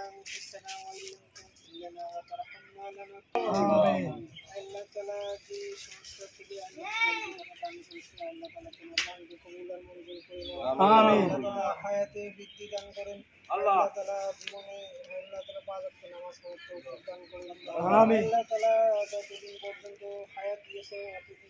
أنفسنا وإن لم تغفر لنا وترحمنا لنكونن আল্লাহ তাআলা যে সমস্ত থেকে আল্লাহ দান করেছেন আল্লাহ তাআলা তোমার দানকে কবুল আর মঞ্জুর করে নাও আমিন। আল্লাহ তাআলা হায়াতে বৃদ্ধি দান করেন আল্লাহ তাআলা জীবনে আল্লাহ তাআলা পাঁচ ওয়াক্ত নামাজ পড়তে তৌফিক দান করেন আমিন। আল্লাহ তাআলা যতদিন পর্যন্ত হায়াত দিয়েছে ততদিন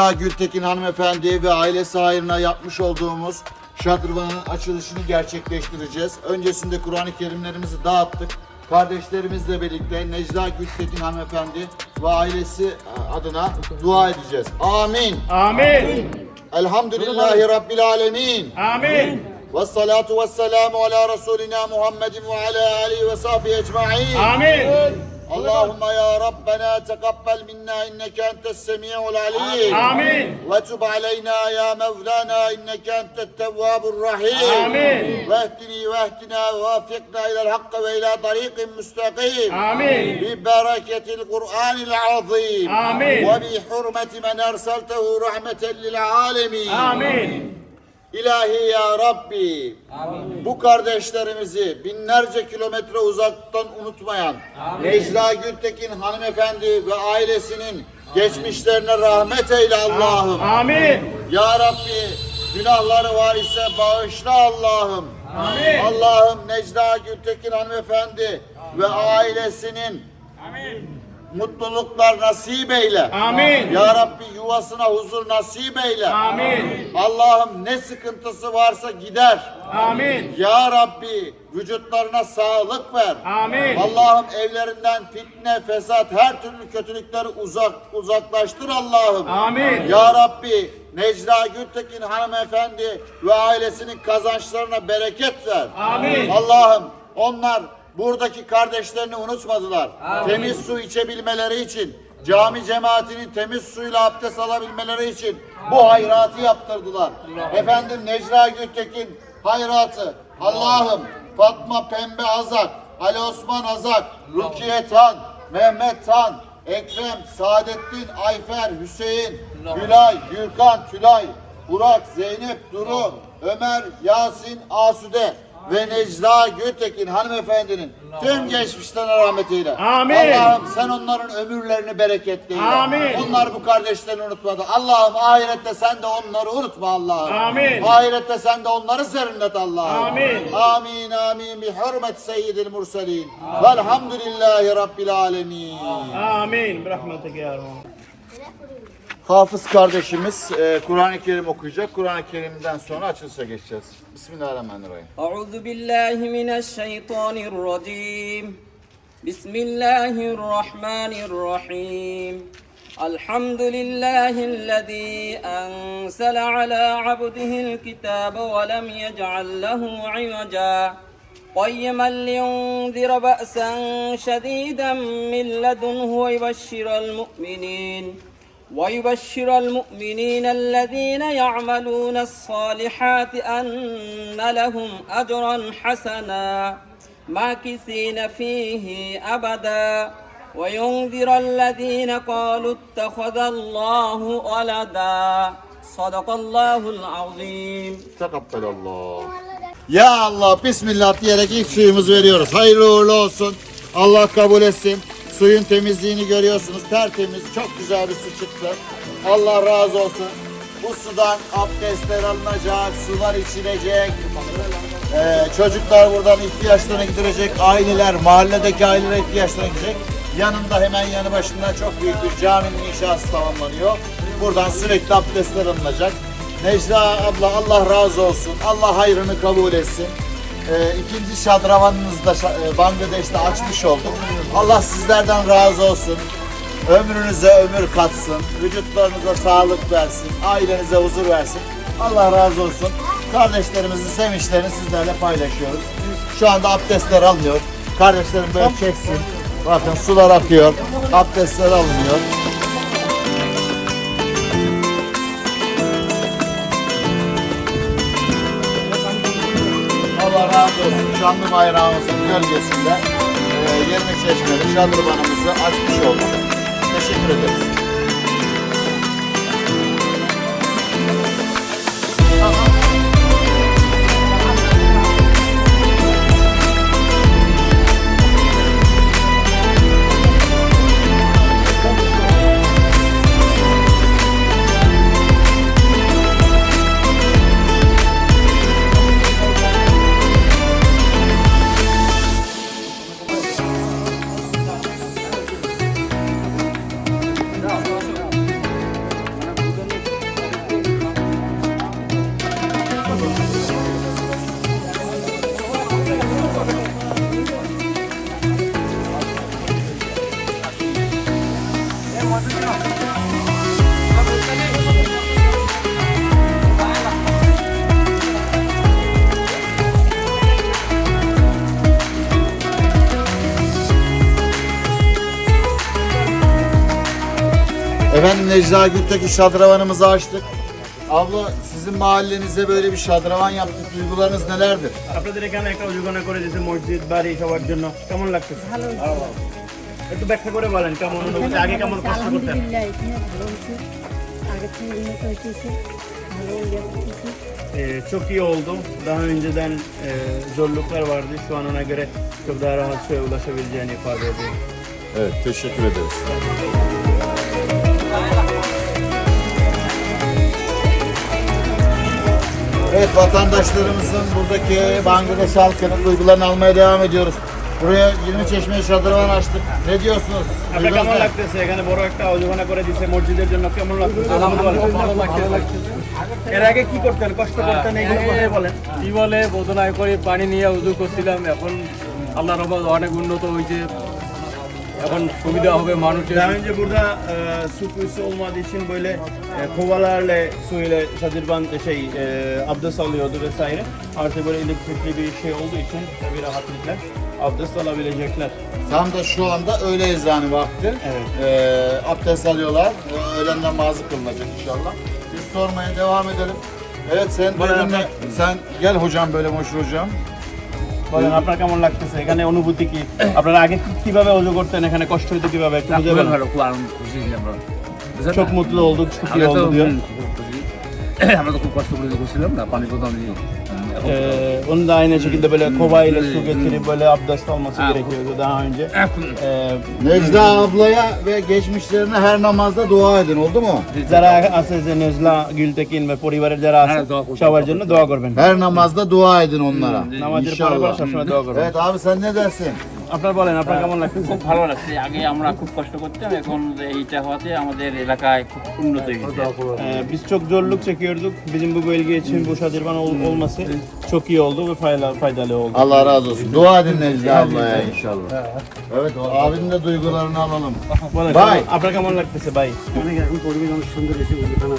Necla Gültekin hanımefendi ve ailesi hayrına yapmış olduğumuz şadırvanın açılışını gerçekleştireceğiz. Öncesinde Kur'an-ı Kerimlerimizi dağıttık. Kardeşlerimizle birlikte Necla Gültekin hanımefendi ve ailesi adına dua edeceğiz. Amin. Amin. Elhamdülillahi Rabbil alemin. Amin. Ve salatu ve selamu ala Resulina Muhammedin ve ala alihi ve sahbihi ecma'in. Amin. اللهم يا ربنا تقبل منا إنك أنت السميع العليم Amin. وتب علينا يا مولانا إنك أنت التواب الرحيم آمين. واهدني واهدنا ووفقنا إلى الحق وإلى طريق مستقيم Amin. ببركة القرآن العظيم آمين. وبحرمة من أرسلته رحمة للعالمين Amin. İlahi ya Rabbi bu kardeşlerimizi binlerce kilometre uzaktan unutmayan Necla Gültekin hanımefendi ve ailesinin geçmişlerine rahmet eyle Allah'ım. Amin. Ya Rabbi günahları var ise bağışla Allah'ım. Amin. Allah'ım Necla Gültekin hanımefendi ve ailesinin mutluluklar nasip eyle. Amin. Ya Rabbi yuvasına huzur nasip eyle. Amin. Allah'ım ne sıkıntısı varsa gider. Amin. Ya Rabbi vücutlarına sağlık ver. Amin. Allah'ım evlerinden fitne, fesat, her türlü kötülükleri uzak uzaklaştır Allah'ım. Amin. Ya Rabbi Necla Gültekin hanımefendi ve ailesinin kazançlarına bereket ver. Amin. Allah'ım onlar buradaki kardeşlerini unutmadılar. Temiz su içebilmeleri için, cami cemaatinin temiz suyla abdest alabilmeleri için bu hayratı yaptırdılar. Efendim Necla Gültekin hayratı. Allah'ım Fatma Pembe Azak, Ali Osman Azak, Rukiye Tan, Mehmet Tan, Ekrem, Saadettin, Ayfer, Hüseyin, Gülay, Gürkan, Tülay, Burak, Zeynep, Duru, Ömer, Yasin, Asude ve Necla Gültekin hanımefendinin tüm geçmişlerine rahmet eyle. Amin. Allah'ım sen onların ömürlerini bereketleyle. Amin. Onlar bu kardeşlerini unutmadı. Allah'ım ahirette sen de onları unutma Allah'ım. Amin. Ahirette sen de onları serinlet Allah'ım. Amin. Amin amin bi hürmet seyyidil murselin. Velhamdülillahi rabbil alemin. Amin. Rahmetike ya Rabbi. Hafız kardeşimiz e, Kur'an-ı Kerim okuyacak. Kur'an-ı Kerim'den sonra açılışa geçeceğiz. Bismillahirrahmanirrahim. أعوذ بالله من الشيطان الرجيم بسم الله الرحمن الرحيم الحمد لله الذي أنزل على عبده الكتاب ولم يجعل له عوجا قيما لينذر بأسا شديدا من لدنه ويبشر المؤمنين ويبشر المؤمنين الذين يعملون الصالحات أن لهم أجرا حسنا ماكثين فيه أبدا وينذر الذين قالوا اتخذ الله ولدا صدق الله العظيم Tekabbelallah. Ya Allah Bismillah diyerek ilk suyumuzu veriyoruz. Hayırlı uğurlu olsun. Allah kabul etsin. Suyun temizliğini görüyorsunuz. Tertemiz. Çok güzel bir su çıktı. Allah razı olsun. Bu sudan abdestler alınacak, sular içilecek. Ee, çocuklar buradan ihtiyaçlarını giderecek. Aileler, mahalledeki aileler ihtiyaçlarını gidecek. Yanında hemen yanı başında çok büyük bir caminin inşası tamamlanıyor. Buradan sürekli abdestler alınacak. Necla abla Allah razı olsun. Allah hayrını kabul etsin. Ee, ikinci şadravanınızı da e, Bangladeş'te açmış olduk. Allah sizlerden razı olsun. Ömrünüze ömür katsın. Vücutlarınıza sağlık versin. Ailenize huzur versin. Allah razı olsun. Kardeşlerimizin sevinçlerini sizlerle paylaşıyoruz. Şu anda abdestler alınıyor. Kardeşlerim böyle çeksin. Bakın sular akıyor. Abdestler alınıyor. Şanlı bayrağımızın gölgesinde e, 20 çeşmeli şadırvanımızı açmış olduk. Teşekkür ederiz. Efendim Necla Gül'teki şadravanımızı açtık. Abla sizin mahallenize böyle bir şadravan yaptık. Duygularınız nelerdir? আপনাদের এখানে একটা অযোজনা করে দিয়েছে মসজিদ বাড়ি সবার জন্য কেমন লাগতেছে একটু ব্যাখ্যা করে বলেন কেমন অনুভূতি আগে kemun কষ্ট করতেন আলহামদুলিল্লাহ এখানে ভালো হয়েছে আগে থেকে উন্নত hocası ভালো ইয়ে করতেছে Ee, çok iyi oldu. Daha önceden e, zorluklar vardı. Şu an ona göre çok daha rahat suya ulaşabileceğini ifade ediyor. Evet teşekkür ederiz. Evet vatandaşlarımızın buradaki Bangladeş halkının duygularını almaya devam ediyoruz. Buraya 20 çeşme şadırvan açtık. Ne diyorsunuz? আপনার কেমন? লাগতেছে এখানে বড় একটা অযোজনা করে দিছে মসজিদের জন্য কেমন লাগতেছে এর আগে কি করতেন কষ্ট করতেন এইগুলো কথা বলেন টিউবওয়েলে বোধনায় করে পানি নিয়ে উজু করছিলাম এখন আল্লাহ রহমত অনেক উন্নত hocası এখন সুবিধা হবে মানুষের Daha önce burada e, su kuyusu olmadığı için böyle e, kovalarla su ile şadırvan şey e, abdest alıyordu vesaire. Artık böyle elektrikli bir şey olduğu için bir rahatlıkla abdest alabilecekler. Tam da şu anda öğle ezanı vakti. Evet. Ee, abdest alıyorlar. Ee, Öğlen namazı kılınacak inşallah. Biz sormaya devam edelim. Evet sen Bana duygun ne? anlat. Sen gel hocam böyle Moşur hocam. বলেন আপনার কেমন লাগতেছে? এখানে অনুভূতি কি? আপনারা আগে কীভাবে অজু করতেন? এখানে কষ্ট হইতো কীভাবে? একটু বুঝে খুবই বলেন। খুব আনন্দ খুশি আমরা। çok না? mutlu olduk আমরা তো খুব কষ্ট করে করছিলাম না পানি কোথাও এখন Ee, onun da aynı şekilde böyle kova ile su getirip böyle abdest alması gerekiyordu daha önce. এখন Ee, Necla ablaya ve geçmişlerine her namazda dua edin oldu mu? যারা আছে যে নেজলা গিলতেকিন বা পরিবারের যারা আছে হ্যাঁ, দোয়া করবেন। সবার জন্য দোয়া করবেন Her namazda dua edin onlara. নামাজের পরে İnşallah. পরে সবসময় দোয়া করবেন Evet abi sen ne dersin? আপনার বলেন আপনার কেমন লাগছে খুব ভালো লাগছে আগে আমরা খুব কষ্ট করতাম এখন এইটা hওয়াতে আমাদের eলাকায় খুp উন্নত হয়েছে. Ee, biz çok zorluk çekiyorduk. Bizim bu bölge için bu şadırvan ol- olması çok iyi oldu ve faydalı, faydalı oldu. Allah razı olsun. Dua edin Necla ablaya inşallah. Evet o abinin de duygularını alalım. বলেন, ভাই। কেমন- আপনার কেমন লাগতেছে ভাই অনেক এখন পরিবেশ অনেক সুন্দর এসে উজুখানা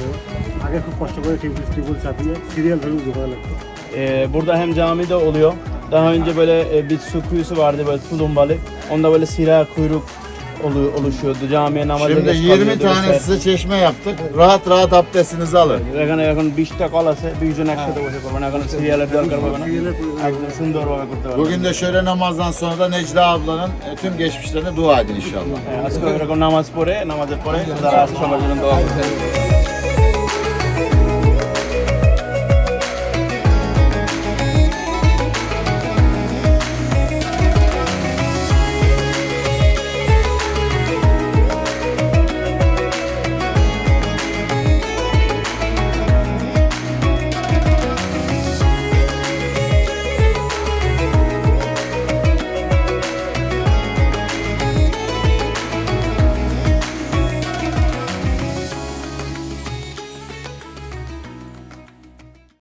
আগে খুব কষ্ট করে টিউবুল টিউবুল চাপিয়ে সিরিয়াল ধরে উজু করা লাগতো Ee, burada hem cami de oluyor. Daha önce böyle e, bir su kuyusu vardı böyle tulumbalı. Onda böyle sira kuyruk olu- oluşuyordu. Camiye namaza Şimdi geç 20 kalıyordu tane vesaire. size çeşme yaptık. Rahat rahat abdestinizi alın. এখানে এখন বিশটা কল আছে দুইজন একসাথে বসে করবেন এখন সিরিয়ালের দরকার হবে না একদম সুন্দরভাবে করতে পারবেন Bugün de şöyle namazdan sonra da Necla ablanın e, tüm geçmişlerine dua edin inşallah. আজকে এরকম নামাজ পড়ে নামাজের পরে যারা আছে সবার জন্য দোয়া করতে